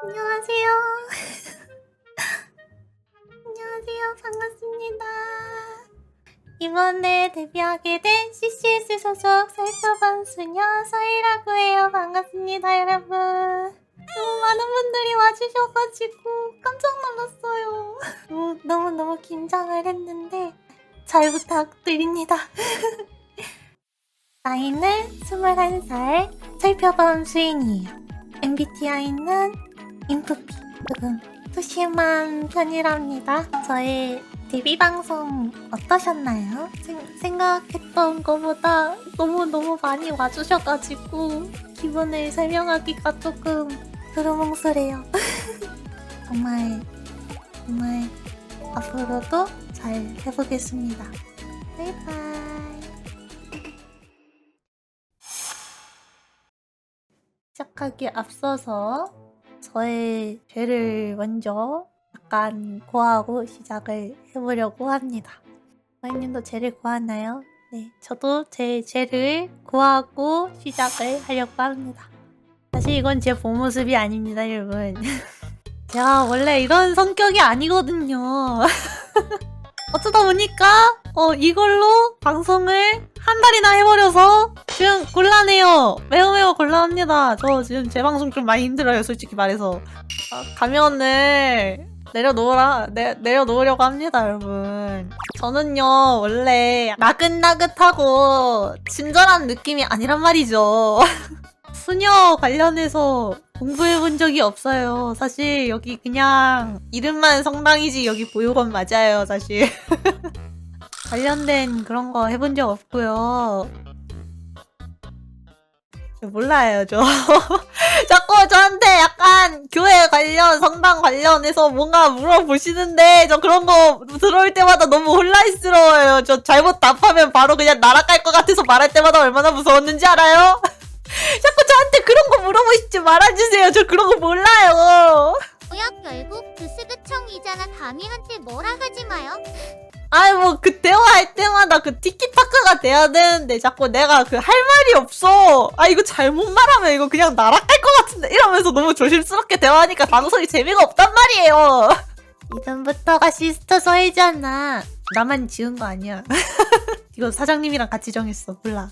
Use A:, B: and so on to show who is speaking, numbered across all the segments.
A: 안녕하세요. 안녕하세요. 반갑습니다. 이번에 데뷔하게 된 CCS 소속 살펴본 수녀 서희라고 해요. 반갑습니다, 여러분. 너무 많은 분들이 와주셔가지고 깜짝 놀랐어요. 너무, 너무 너무 긴장을 했는데 잘 부탁드립니다. 나이는 21살 살펴본 수인이에요. MBTI는 인프피 조금 소심한 편이랍니다. 저의 데뷔 방송 어떠셨나요? 생, 생각했던 것보다 너무너무 많이 와주셔가지고 기분을 설명하기가 조금 두루뭉술해요. 정말 정말 앞으로도 잘 해보겠습니다. 바이바이. 시작하기에 앞서서 저의 죄를 먼저 약간 고하고 시작을 해보려고 합니다. 와인님도 죄를 고하나요? 네, 저도 제 죄를 고하고 시작을 하려고 합니다. 사실 이건 제 본 모습이 아닙니다, 여러분. 제가 원래 이런 성격이 아니거든요. 어쩌다 보니까 어 이걸로 방송을 한 달이나 해버려서 지금 곤란해요. 매우 매우 곤란합니다. 저 지금 제 방송 좀 많이 힘들어요, 솔직히 말해서. 아, 가면을 내려놓으라 내, 내려놓으려고 합니다, 여러분. 저는요 원래 나긋나긋하고 친절한 느낌이 아니란 말이죠. 수녀 관련해서 공부해 본 적이 없어요. 사실 여기 그냥 이름만 성당이지 여기 보육원 맞아요, 사실. 관련된 그런 거 해본 적 없고요. 저 몰라요, 저. 자꾸 저한테 약간 교회 관련, 성당 관련해서 뭔가 물어보시는데, 저 그런 거 들어올 때마다 너무 혼란스러워요. 저 잘못 답하면 바로 그냥 날아갈 것 같아서 말할 때마다 얼마나 무서웠는지 알아요? 자꾸 저한테 그런 거 물어보시지 말아주세요. 저 그런 거 몰라요.
B: 뭐야 결국 그 스그청이잖아 감히한테 뭐라 하지 마요
A: 아이 뭐그 대화할 때마다 그 티키타카가 돼야 되는데 자꾸 내가 그 할 말이 없어. 아 이거 잘못 말하면 이거 그냥 날아갈 것 같은데 이러면서 너무 조심스럽게 대화하니까 방송이 재미가 없단 말이에요. 이전부터가 시스터 서이잖아. 나만 지은 거 아니야. 이거 사장님이랑 같이 정했어. 몰라.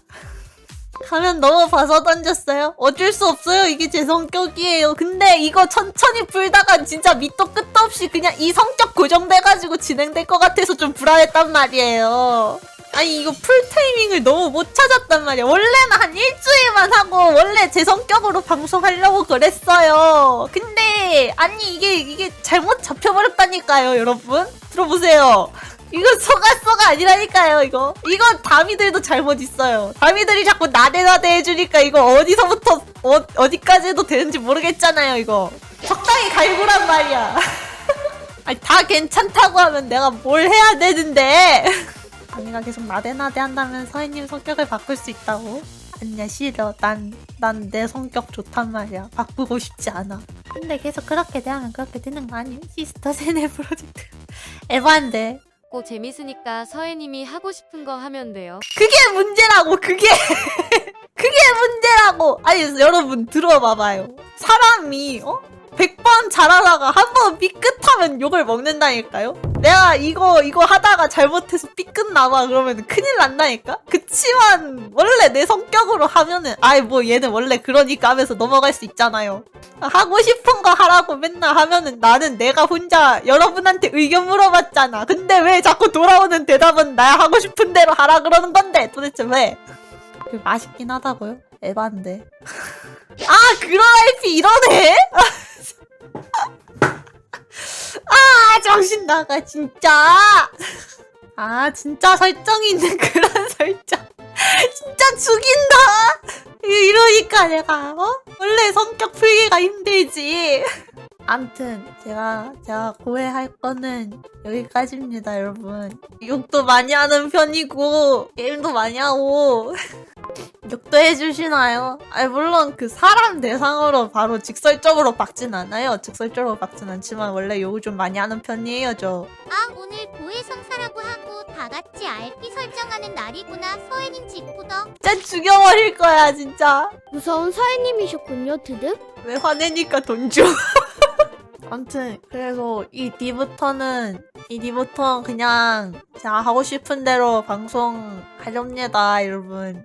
A: 가면 너무 봐서 던졌어요. 어쩔 수 없어요. 이게 제 성격이에요. 근데 이거 천천히 풀다가 진짜 밑도 끝도 없이 그냥 이 성격 고정돼가지고 진행될 것 같아서 좀 불안했단 말이에요. 아니 이거 풀 타이밍을 너무 못 찾았단 말이야. 원래는 한 일주일만 하고 원래 제 성격으로 방송하려고 그랬어요. 근데 아니 이게 이게 잘못 잡혀버렸다니까요, 여러분. 들어보세요. 이거 소가소가 아니라니까요, 이거. 이건 다미들도 잘못 있어요. 다미들이 자꾸 나대나대 해주니까 이거 어디서부터 어, 어디까지 해도 되는지 모르겠잖아요, 이거. 적당히 갈구란 말이야. 아니, 다 괜찮다고 하면 내가 뭘 해야 되는데. 다미가 계속 나대나대 한다면 서희님 성격을 바꿀 수 있다고? 아니야, 싫어. 난, 난 내 성격 좋단 말이야. 바꾸고 싶지 않아. 근데 계속 그렇게 대하면 그렇게 되는 거 아니에요? 시스터 세네 프로젝트. 에반데.
C: 고 재밌으니까 서해님이 하고 싶은 거 하면 돼요.
A: 그게 문제라고 그게 그게 문제라고 아니 여러분 들어봐봐요 사람이 어? 100번 잘하다가 한 번 삐끗하면 욕을 먹는다니까요? 내가 이거 이거 하다가 잘못해서 삐끗 나와 그러면 큰일 난다니까? 그치만 원래 내 성격으로 하면은 아이 뭐 얘는 원래 그러니까 하면서 넘어갈 수 있잖아요. 하고 싶은 거 하라고 맨날 하면은 나는 내가 혼자 여러분한테 의견 물어봤잖아. 근데 왜 자꾸 돌아오는 대답은 나 하고 싶은 대로 하라 그러는 건데? 도대체 왜? 그 맛있긴 하다고요? 에반데. 아, IP 이러네? 아, 정신 나가, 진짜. 아, 진짜 설정이 있는 그런 설정. 진짜 죽인다. 이- 이러니까 내가, 어? 원래 성격 풀기가 힘들지. 암튼, 제가, 제가 고해할 거는 여기까지입니다, 여러분. 욕도 많이 하는 편이고, 게임도 많이 하고, 욕도 해 주시나요? 아니, 물론 그 사람 대상으로 바로 직설적으로 박진 않아요. 직설적으로 박진 않지만 원래 욕을 좀 많이 하는 편이에요, 저.
B: 아 오늘 고해성사라고 하고 다 같이 RP 설정하는 날이구나 서해님 직후덕
A: 진짜 죽여버릴 거야, 진짜.
D: 무서운 서해님이셨군요, 드득.
A: 왜 화내니까 돈 줘? 아무튼 그래서 이 뒤부터는 이 뒤부터 그냥 제가 하고 싶은 대로 방송 하렵니다 여러분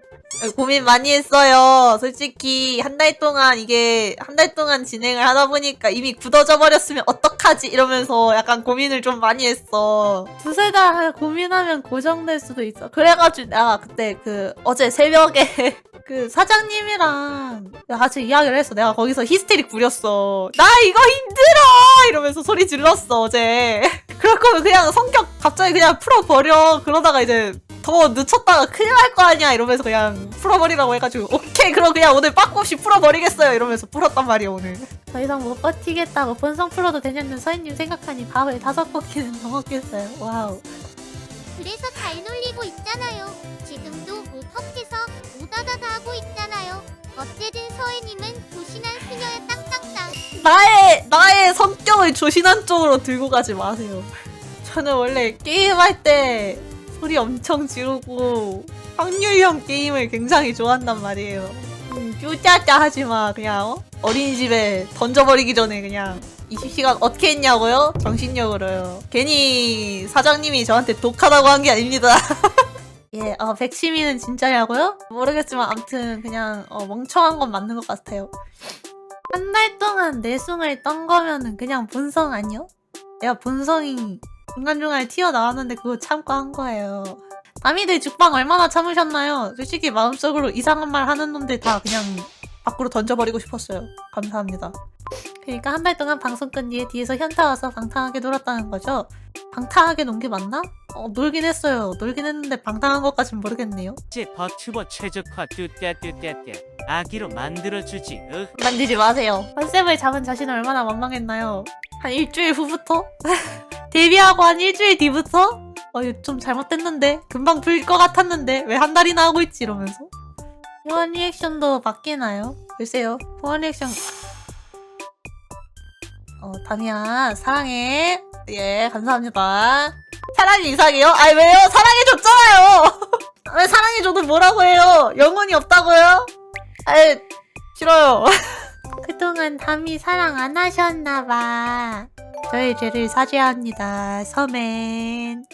A: 고민 많이 했어요 솔직히 한 달 동안 이게 한 달 동안 진행을 하다 보니까 이미 굳어져 버렸으면 어떡하지 이러면서 약간 고민을 좀 많이 했어 두세 달 고민하면 고정될 수도 있어 그래가지고 내가 그때 그 어제 새벽에 그 사장님이랑 같이 이야기를 했어. 내가 거기서 히스테릭 부렸어. 나 이거 힘들어! 이러면서 소리 질렀어, 어제. 거면 그냥 성격 갑자기 그냥 풀어버려. 그러다가 이제 더 늦췄다가 큰일 날 거 아니야. 이러면서 그냥 풀어버리라고 해가지고 오케이, 그럼 그냥 오늘 빠꾸 없이 풀어버리겠어요. 이러면서 풀었단 말이야, 오늘. 더 이상 못 버티겠다고 본성 풀어도 되냐는 서인님 생각하니 밥을 다섯 포기는 더 먹겠어요. 와우.
B: 그래서 잘 놀리고 있잖아요. 지금도 우턱해서 우다다다 하고 있잖아요. 어쨌든 서해님은 조신한 수녀의 땅땅땅.
A: 나의 나의 성격을 조신한 쪽으로 들고 가지 마세요. 저는 원래 게임할 때 소리 엄청 지르고 확률형 게임을 굉장히 좋아한단 말이에요. 음, 쭈짜짜 하지 마. 그냥 어? 어린이집에 던져버리기 전에 그냥 20시간 어떻게 했냐고요? 정신력으로요. 괜히 사장님이 저한테 독하다고 한 게 아닙니다. 예, 어, 백시미는 진짜냐고요? 모르겠지만 아무튼 그냥 어, 멍청한 건 맞는 것 같아요. 한 달 동안 내숭을 떤 거면은 그냥 본성 아니요? 내가 본성이 중간중간에 튀어나왔는데 그거 참고 한 거예요. 남이들 죽방 얼마나 참으셨나요? 솔직히 마음속으로 이상한 말 하는 놈들 다 그냥 밖으로 던져버리고 싶었어요. 감사합니다. 그러니까 한 달 동안 방송 끈 뒤에 뒤에서 현타 와서 방탕하게 놀았다는 거죠. 방탕하게 논 게 맞나? 어, 놀긴 했어요. 놀긴 했는데 방탕한 것까진 모르겠네요.
D: 이제 버튜버 최적화 뚜떼뚜떼떼 아기로 만들어주지 으
A: 만지지 마세요. 컨셉을 잡은 자신은 얼마나 만망했나요? 한 일주일 후부터? 데뷔하고 한 일주일 뒤부터? 어, 이거 좀 잘못됐는데? 금방 풀릴 것 같았는데? 왜 한 달이나 하고 있지? 이러면서. 보안 리액션도 바뀌나요? 글쎄요. 보안 리액션. 어, 다미야, 사랑해. 예, 감사합니다. 사랑이 이상해요? 아니, 왜요? 사랑해줬잖아요! 왜 사랑해줘도 뭐라고 해요? 영혼이 없다고요? 아이, 싫어요. 그동안 담이 사랑 안 하셨나봐. 저의 죄를 사죄합니다. 서맨.